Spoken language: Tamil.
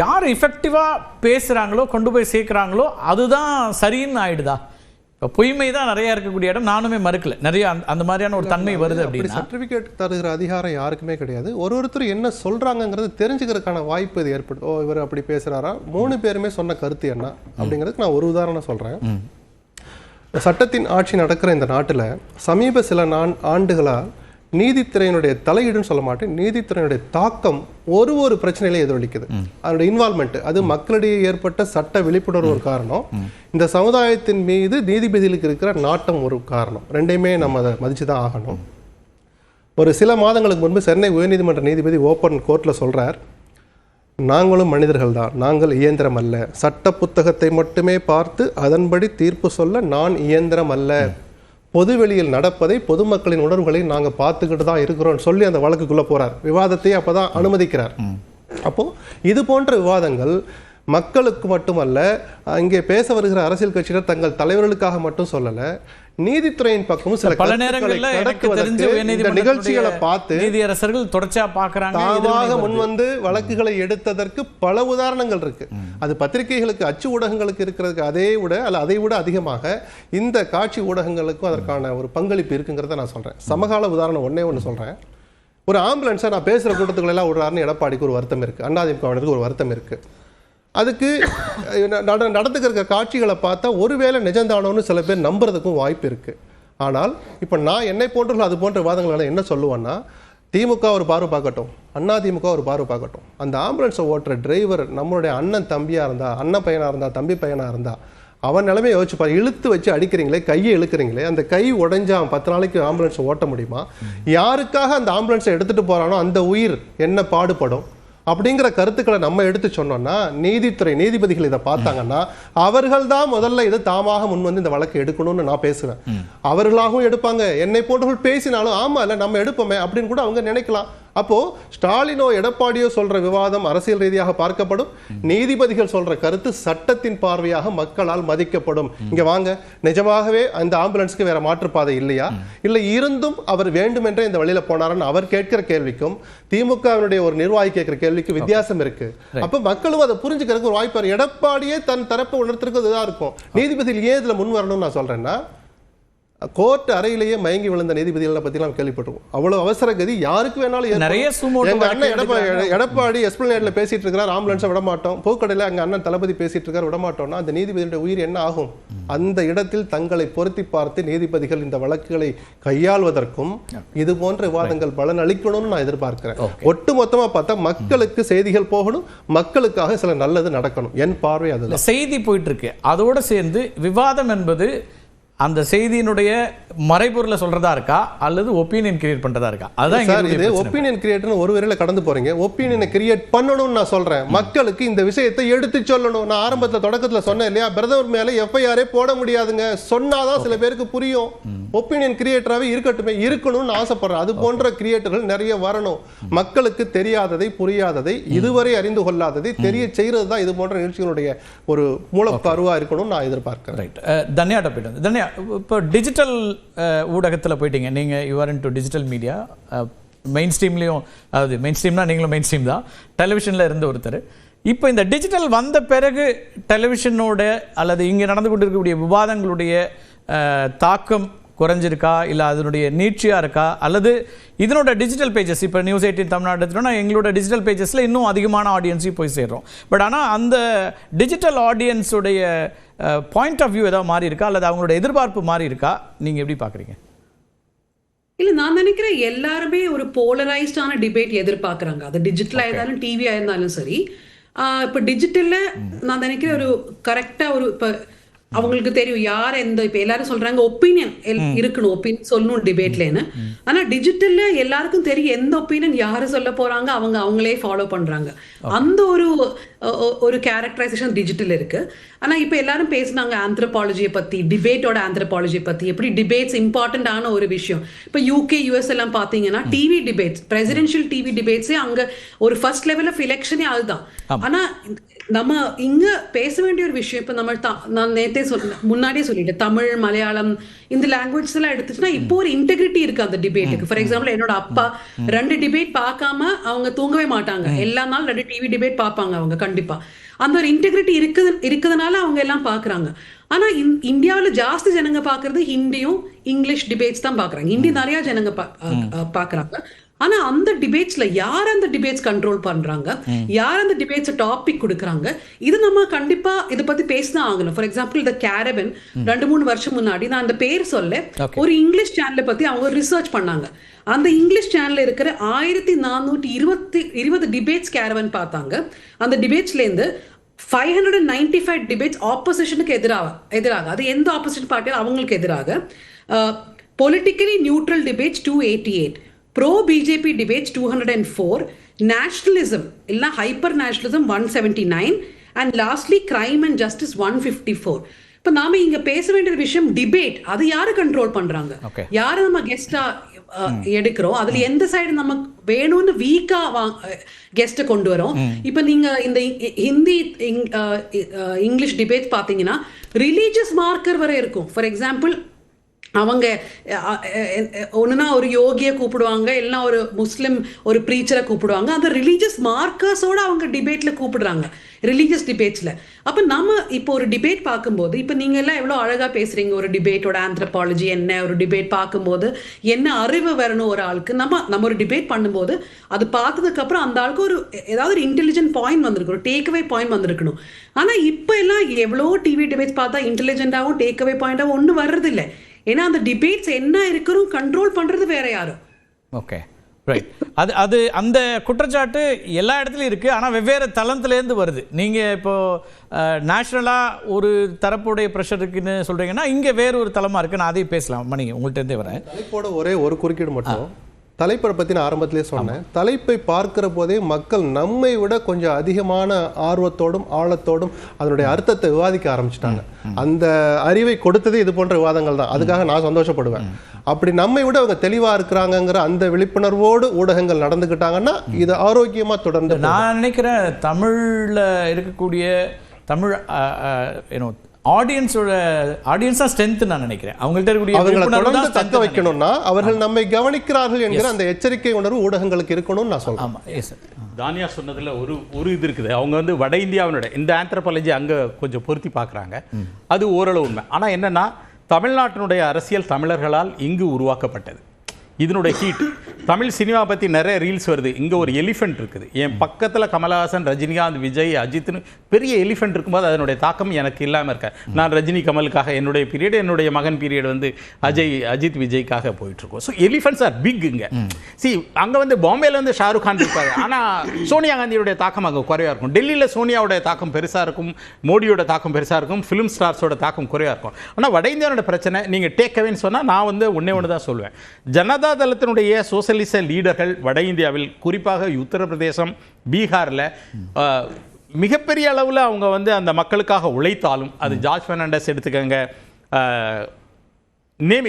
யார் இஃபெக்டிவாக பேசுகிறாங்களோ கொண்டு போய் சேர்க்குறாங்களோ அதுதான் சரின்னு ஆயிடுதா? இப்போ பொய்மை தான் நிறையா இருக்கக்கூடிய இடம். நானுமே மறுக்கல. நிறைய அந்த அந்த மாதிரியான ஒரு தன்மை வருது அப்படி அப்படின்னா. சர்டிபிகேட் தருகிற அதிகாரம் யாருக்குமே கிடையாது. ஒரு ஒருத்தர் என்ன சொல்றாங்கங்கிறது தெரிஞ்சுக்கிறதுக்கான வாய்ப்பு இது ஏற்படும் ஓ இவர் அப்படி பேசுறாரா? மூணு பேருமே சொன்ன கருத்து என்ன? அப்படிங்கிறதுக்கு நான் ஒரு உதாரணம் சொல்றேன். சட்டத்தின் ஆட்சி நடக்கிற இந்த நாட்டுல சமீப சில நான் ஆண்டுகளா நீதித்துறையினுடைய தலையீடுன்னு சொல்ல மாட்டேன். நீதித்துறையினுடைய தாக்கம் ஒரு ஒரு பிரச்சனையில எதிரொலிக்குது அதனுடைய இன்வால்மெண்ட் அது மக்களிடையே ஏற்பட்ட சட்ட விழிப்புணர்வு ஒரு காரணம். இந்த சமுதாயத்தின் மீது நீதிபதிகளுக்கு இருக்கிற நாட்டம் ஒரு காரணம். ரெண்டையுமே நம்ம அதை மதிச்சு தான் ஆகணும் ஒரு சில மாதங்களுக்கு முன்பு சென்னை உயர்நீதிமன்ற நீதிபதி ஓப்பன் கோர்ட்டில் சொல்றார் நாங்களும் மனிதர்கள் தான். நாங்கள் இயந்திரம் அல்ல. சட்ட புத்தகத்தை மட்டுமே பார்த்து அதன்படி தீர்ப்பு சொல்ல நான் இயந்திரம் அல்ல. பொதுவெளியில் நடப்பதை பொதுமக்களின் உணர்வுகளை நாங்கள் பார்த்துக்கிட்டு தான் இருக்கிறோம்னு சொல்லி அந்த வழக்குக்குள்ளே போகிறார் விவாதத்தை அப்பதான் அனுமதிக்கிறார். அப்போ இது போன்ற விவாதங்கள் மக்களுக்கு மட்டுமல்ல இங்கே பேச வருகிற அரசியல் கட்சியினர் தங்கள் தலைவர்களுக்காக மட்டும் சொல்லலை நீதித்துறையின் பக்கமும் சில பல நேரங்கள்ல எனக்கு தெரிஞ்ச இந்த நிகழ்ச்சிகளை பார்த்து நீதியரசர்கள் தொடர்ச்சியா பார்க்கறாங்க தாமாக முன். வந்து வழக்குகளை எடுத்ததற்கு பல உதாரணங்கள் இருக்கு. அது பத்திரிகைகளுக்கு அச்சு ஊடகங்களுக்கு இருக்கிறதுக்கு அதே விட அல்ல அதை விட அதிகமாக இந்த காட்சி ஊடகங்களுக்கும் அதற்கான ஒரு பங்களிப்பு இருக்குங்கிறத நான் சொல்றேன். சமகால உதாரணம் ஒண்ணே ஒன்று சொல்றேன். ஒரு ஆம்புலன்ஸை நான் பேசுற கூட்டத்துக்குள்ள எல்லாம் விடுறாருன்னு எடப்பாடிக்கு ஒரு வருத்தம் இருக்கு. அண்ணாதிமுகவினருக்கு ஒரு வருத்தம் இருக்கு. அதுக்கு நட நடந்துக்கிற காட்சிகளை பார்த்தா ஒருவேளை நிஜந்தானோன்னு சில பேர் நம்புறதுக்கும் வாய்ப்பு இருக்குது ஆனால் இப்போ நான் என்னை போன்றவர்கள் அது போன்ற வாதங்களால் என்ன சொல்லுவேன்னா திமுக ஒரு பார்வை பார்க்கட்டும் அண்ணா திமுக ஒரு பார்வை பார்க்கட்டும். அந்த ஆம்புலன்ஸை ஓட்டுற டிரைவர் நம்மளுடைய அண்ணன் தம்பியாக இருந்தா அண்ணன் பையனாக இருந்தா தம்பி பையனாக இருந்தா அவன் நிலைமையை யோசிச்சுப்பார் இழுத்து வச்சு அடிக்கிறீங்களே கையை இழுக்கிறீங்களே அந்த கை உடைஞ்சா பத்து நாளைக்கு ஆம்புலன்ஸை ஓட்ட முடியுமா? யாருக்காக அந்த ஆம்புலன்ஸை எடுத்துகிட்டு போகிறானோ அந்த உயிர் என்ன பாடுபடும்? அப்படிங்கிற கருத்துக்களை நம்ம எடுத்து சொன்னோம்னா நீதித்துறை நீதிபதிகள் இதை பார்த்தாங்கன்னா அவர்கள் தான் முதல்ல இதை தாமாக முன் வந்து இந்த வழக்கு எடுக்கணும்னு நான் பேசுவேன். அவர்களாகவும் எடுப்பாங்க. என்னை போன்றவர்கள் பேசினாலும் ஆமா இல்ல நம்ம எடுப்போமே அப்படின்னு கூட அவங்க நினைக்கலாம். அப்போ ஸ்டாலினோ எடப்பாடியோ சொல்ற விவாதம் அரசியல் ரீதியாக பார்க்கப்படும். நீதிபதிகள் சொல்ற கருத்து சட்டத்தின் பார்வையாக மக்களால் மதிக்கப்படும். இங்க வாங்க. நிஜமாகவே அந்த ஆம்புலன்ஸ்க்கு வேற மாற்றுப்பாதை இல்லையா? இல்ல இருந்தும் அவர் வேண்டுமென்றே இந்த வழியில போனாருன்னு அவர் கேட்கிற கேள்விக்கும் திமுகவினுடைய ஒரு நிர்வாகி கேட்கிற கேள்விக்கு வித்தியாசம் இருக்கு. அப்ப மக்களும் அதை புரிஞ்சுக்கிறதுக்கு ஒரு வாய்ப்பு. எடப்பாடியே தன் தரப்பை உணர்த்துறதுக்கு இதுதான் இருக்கும். நீதிபதிகள் ஏன் இதுல முன் வரணும்னு நான் சொல்றேன்னா கோர்ட் அறையிலேயே மயங்கி விழுந்த நீதிபதிகளை எல்லாம் கேள்விப்பட்டிருக்கோம். அவ்வளவு அவசர கதி யாருக்கு வேணாலும். நிறைய அண்ணன் எடப்பாடி. எடப்பாடி எஸ்பிளனேட்ல பேசிட்டு இருக்கிறார் ஆம்புலன்ஸை விட மாட்டோம் பூக்கடையில அங்க அண்ணன் தளபதி பேசிட்டு இருக்கார் விட மாட்டோம்னா அந்த நீதிபதியுடைய உயிர் என்ன ஆகும்? அந்த இடத்தில் தங்களை பொருத்தி பார்த்து நீதிபதிகள் இந்த வழக்குகளை கையாள்வதற்கும் இது போன்ற விவாதங்கள் பலன் அளிக்கணும்னு நான் எதிர்பார்க்கிறேன். ஒட்டு மொத்தமா பார்த்தா மக்களுக்கு செய்திகள் போகணும் மக்களுக்காக சில நல்லது நடக்கணும். என் பார்வை இந்த செய்தி போயிட்டு இருக்கு. அதோட சேர்ந்து விவாதம் என்பது அந்த செய்தியினுடைய மறைபொருளை சொல்றதா இருக்கா? அல்லது ஒப்பீனியன் கிரியேட் பண்றதா இருக்கா? அதுதான் இது. ஒப்பீனியன் கிரியேட்னு ஒரு வரையில கடந்து போறீங்க. ஒப்பீனியனை கிரியேட் பண்ணணும்னு நான் சொல்றேன். மக்களுக்கு இந்த விஷயத்தை எடுத்து சொல்லணும். நான் ஆரம்பத்துல தொடக்கத்துல சொன்னேன் இல்லையா? பிரதமர் மேல எஃப்ஐஆரே போட முடியாதுங்க. சொன்னாதான் சில பேருக்கு புரியும். ஒப்பீனியன் கிரியேட்டராகவே இருக்கட்டுமே இருக்கணும்னு ஆசைப்படுறேன். அது போன்ற கிரியேட்டர்கள் நிறைய வரணும். மக்களுக்கு தெரியாததை புரியாததை இதுவரை அறிந்து கொள்ளாததை தெரிய செய்யறது தான் இது போன்ற நிகழ்ச்சிகளுடைய ஒரு மூலக்கருவா இருக்கணும்னு நான் எதிர்பார்க்கிறேன். ரைட் தன்யாட்ட போயிட்டு தன்யா இப்போ டிஜிட்டல் ஊடகத்தில் போயிட்டீங்க. நீங்கள் you're into digital media main ஸ்ட்ரீம்லேயும் அதாவது மெயின் ஸ்ட்ரீம்னா நீங்களும் மெயின் ஸ்ட்ரீம் தான். டெலிவிஷனில் இருந்த ஒருத்தர். இப்போ இந்த டிஜிட்டல் வந்த பிறகு டெலிவிஷனோட அல்லது இங்கே நடந்து கொண்டிருக்கக்கூடிய விவாதங்களுடைய தாக்கம் குறைஞ்சிருக்கா? இல்லை அதனுடைய நீட்சியாக இருக்கா? அல்லது இதனோட டிஜிட்டல் பேஜஸ் இப்போ நியூஸ் எயிட்டின் தமிழ்நாடு எடுத்துட்டோம்னா எங்களோட டிஜிட்டல் பேஜஸில் இன்னும் அதிகமான ஆடியன்ஸையும் போய் சேர்றோம். பட் ஆனால் அந்த டிஜிட்டல் ஆடியன்ஸுடைய பாயிண்ட் ஆஃப் வியூ ஏதாவது மாறி இருக்கா? அல்லது அவங்களோட எதிர்பார்ப்பு மாறி இருக்கா? நீங்கள் எப்படி பார்க்குறீங்க இல்ல நான் நினைக்கிறேன் எல்லாருமே ஒரு போலரைஸ்டான டிபேட் எதிர்பார்க்கறாங்க. அது டிஜிட்டலா இருந்தாலும் டிவியா இருந்தாலும் சரி. இப்ப டிஜிட்டல்ல நான் நினைக்கிறேன் ஒரு கரெக்டா ஒரு இப்ப அவங்களுக்கு தெரியும் யார் எந்த இப்ப எல்லாரும் சொல்றாங்க ஒப்பீனியன் இருக்கணும் ஒப்பீனியன் சொல்லணும் டிபேட்லன்னு ஆனா டிஜிட்டல்ல எல்லாருக்கும் தெரியும் எந்த ஒப்பீனியன் யாரு சொல்ல போறாங்க அவங்க அவங்களே ஃபாலோ பண்றாங்க. அந்த ஒரு ஒரு கேரக்டரைசேஷன் டிஜிட்டல் இருக்கு. ஆனா இப்ப எல்லாரும் பேசுனாங்க ஆந்த்ரோபாலஜியை பத்தி டிபேட்டோட ஆந்த்ரோபாலஜி பத்தி எப்படி டிபேட்ஸ் இம்பார்ட்டன்டான ஒரு விஷயம். இப்ப யூகே யூஎஸ் எல்லாம் பாத்தீங்கன்னா டிவி டிபேட்ஸ் பிரசிடென்ஷியல் டிவி டிபேட்ஸே அங்க ஒரு ஃபர்ஸ்ட் லெவல் ஆஃப் எலெக்ஷனே அதுதான். ஆனா நம்ம இங்க பேச வேண்டிய ஒரு விஷயம் இப்ப நம்ம நான் நேத்தே சொல் முன்னாடியே சொல்லிட்டேன். தமிழ் மலையாளம் இந்த லாங்குவேஜ் எல்லாம் எடுத்துச்சுன்னா இப்போ ஒரு இன்டெகிரிட்டி இருக்கு அந்த டிபேட்டுக்கு ஃபார் எக்ஸாம்பிள் என்னோட அப்பா ரெண்டு டிபேட் பார்க்காம அவங்க தூங்கவே மாட்டாங்க. எல்லா நாள் ரெண்டு டிவி டிபேட் பார்ப்பாங்க அவங்க கண்டிப்பா. அந்த ஒரு இன்டெகிரிட்டி இருக்குது இருக்கிறதுனால அவங்க எல்லாம் பார்க்கறாங்க. ஆனா இந்- இந்தியாவுல ஜாஸ்தி ஜனங்க பார்க்கறது ஹிந்தியும் இங்கிலீஷ் டிபேட்ஸ் தான் பார்க்கறாங்க. ஹிந்தி நிறைய ஜனங்க பா- அஹ் அஹ் பார்க்கறாங்க. ஆனா அந்த டிபேட்ஸ்ல யார் அந்த டிபேட்ஸ் கண்ட்ரோல் பண்றாங்க? யார் அந்த டிபேட்ஸ் டாபிக் கொடுக்கறாங்க? இது நம்ம கண்டிப்பா இத பத்தி பேசினா ஆகணும். ஃபார் எக்ஸாம்பிள் இந்த கேரபன் ரெண்டு மூணு வருஷம் முன்னாடி நான் அந்த பேர் சொல்ல. ஒரு இங்கிலீஷ் சேனலை பத்தி அவங்க ரிசர்ச் பண்ணாங்க. அந்த இங்கிலீஷ் சேனல்ல இருக்கிற ஆயிரத்தி நானூற்றி இருபத்தி இருபது டிபேட்ஸ் கேரவன் பார்த்தாங்க. அந்த டிபேட்ஸ்ல இருந்து five hundred and ninety five debates ஆப்போசிஷனுக்கு எதிராக எதிராக அது எந்த ஆப்போசிட் பார்ட்டியும் அவங்களுக்கு எதிராக politically neutral debates two eighty eight pro BJP debates two hundred and four nationalism இல்லைனா hyper nationalism one seventy nine and lastly crime and justice one fifty four இப்போ நாம இங்க பேச வேண்டிய விஷயம் டிபேட் அது யாரு கண்ட்ரோல் பண்றாங்க. யாரை நம்ம கெஸ்டா எடுக்கிறோம்? அதுல எந்த சைடு நமக்கு வேணும்னு வீக்கா கெஸ்ட்டை கொண்டு வரோம்? இப்போ நீங்க இந்த ஹிந்தி இங்கிலீஷ் டிபேட் பாத்தீங்கன்னா ரிலீஜியஸ் மார்க்கர் வரை இருக்கும். ஃபார் எக்ஸாம்பிள் அவங்க ஒன்றுனா ஒரு யோகியை கூப்பிடுவாங்க இல்லைன்னா ஒரு முஸ்லீம் ஒரு ப்ரீச்சரை கூப்பிடுவாங்க. அந்த ரிலீஜியஸ் மார்க்கர்ஸோட அவங்க டிபேட்டில் கூப்பிடுறாங்க. ரிலீஜியஸ் டிபேட்ஸில் அப்போ நம்ம இப்போ ஒரு டிபேட் பார்க்கும்போது இப்போ நீங்கள் எல்லாம் எவ்வளோ அழகாக பேசுகிறீங்க ஒரு டிபேட்டோட ஆந்த்ரபாலஜி என்ன ஒரு டிபேட் பார்க்கும்போது என்ன அறிவு வரணும் ஒரு ஆளுக்கு. நம்ம நம்ம ஒரு டிபேட் பண்ணும்போது அது பார்த்ததுக்கப்புறம் அந்த ஆளுக்கு ஒரு ஏதாவது ஒரு இன்டெலிஜென்ட் பாயிண்ட் வந்திருக்கணும் டேக்அவே டேக் அவே பாயிண்ட் வந்திருக்கணும். ஆனால் இப்போ எல்லாம் எவ்வளோ டிவி டிபேட்ஸ் பார்த்தா இன்டெலிஜென்ட்டாகவும் டேக் அவே பாயிண்டாகவும் ஒன்றும் வர்றதில்லை. ஏன்னா அந்த டிபேட்ஸ் என்ன இருக்கிறோம் கண்ட்ரோல் பண்றது வேற யாரும் ஓகே ரைட் அது அது அந்த குற்றச்சாட்டு எல்லா இடத்துலையும் இருக்குது ஆனால் வெவ்வேறு தளத்துலேருந்து வருது. நீங்கள் இப்போ நேஷ்னலாக ஒரு தரப்புடைய ப்ரெஷர் இருக்குன்னு சொல்கிறீங்கன்னா இங்கே வேற ஒரு தளமாக இருக்குது நான் அதையும் பேசலாம். மணி உங்கள்கிட்ட இருந்தே வரேன். தலைப்போட ஒரே ஒரு குறுக்கீடு மட்டும். தலைப்பை பத்தி நான் ஆரம்பத்திலே சொன்னேன். தலைப்பை பார்க்கிற போதே மக்கள் நம்மை விட கொஞ்சம் அதிகமான ஆர்வத்தோடும் ஆழத்தோடும் அதனுடைய அர்த்தத்தை விவாதிக்க ஆரம்பிச்சிட்டாங்க. அந்த அறிவை கொடுத்ததே இது போன்ற விவாதங்கள் தான். அதுக்காக நான் சந்தோஷப்படுவேன். அப்படி நம்மை விட அவங்க தெளிவா இருக்கிறாங்கங்கிற அந்த விழிப்புணர்வோடு ஊடகங்கள் நடந்துக்கிட்டாங்கன்னா இது ஆரோக்கியமா தொடர்ந்து. நான் நினைக்கிறேன் தமிழில் இருக்கக்கூடிய தமிழ் யூனோ ஆடியன்ஸோட ஆடியன்ஸ் தான் ஸ்ட்ரென்த் நான் நினைக்கிறேன். அவங்கள்ட்ட இருக்கக்கூடிய விழிப்புணர்வு தொடர்ந்து தக்க வைக்கணும்னா அவர்கள் நம்மை கவனிக்கிறார்கள் என்கிற அந்த எச்சரிக்கை உணர்வு ஊடகங்களுக்கு இருக்கணும்னு நான் சொல்றேன். ஆமாம் எஸ் சார் தானியா சொன்னதுல ஒரு ஒரு இது இருக்குது. அவங்க வந்து வட இந்தியாவினுடைய இந்த ஆந்த்ரபாலஜி அங்க கொஞ்சம் பொருத்தி பார்க்கறாங்க. அது ஓரளவு உண்மை. ஆனா என்னன்னா தமிழ்நாட்டினுடைய அரசியல் தமிழர்களால் இங்கு உருவாக்கப்பட்டது. இதனுடைய ஹீட் தமிழ் சினிமா பத்தி நிறைய ரீல்ஸ் வருது. இங்க ஒரு எலிஃபென்ட் இருக்குது. என் பக்கத்துல கமலஹாசன் ரஜினிகாந்த் விஜய் அஜித்னு பெரிய எலிஃபென்ட் இருக்கும்போது அதனுடைய தாக்கம் எனக்கு இல்லாமல் இருக்க. நான் ரஜினி கமலுக்காக என்னுடைய பீரியட் என்னுடைய மகன் பீரியட் வந்து அஜய் அஜித் விஜய்க்காக போயிட்டுருக்கோம். ஸோ எலிஃபென்ட்ஸ் ஆர் பிக் இங்க. சி அங்க வந்து பாம்பேல வந்து ஷாருக் கான் இருப்பார். ஆனா சோனியா காந்தியோட தாக்கம் அங்கே குறைவாக இருக்கும். டெல்லியில சோனியாவோட தாக்கம் பெருசா இருக்கும். மோடியோட தாக்கம் பெருசா இருக்கும். ஃபிலிம் ஸ்டார்ஸோட தாக்கம் குறைவாக இருக்கும். ஆனால் வட இந்தியாவோட பிரச்சனை நீங்க டேக் அவேன்னு நான் வந்து ஒன்றே ஒன்று தான் சொல்லுவேன் ஜனதா தளத்தினுடைய சோசலிச லீடர்கள் வட இந்தியாவில் குறிப்பாக உத்தரப்பிரதேசம் பீகார்ல மிகப்பெரிய அளவுல அவங்க வந்து அந்த மக்களுக்காக உழைத்தாலும் அது ஜார்ஜ் பெர்னாண்டஸ் எடுத்துக்கங்க நேம்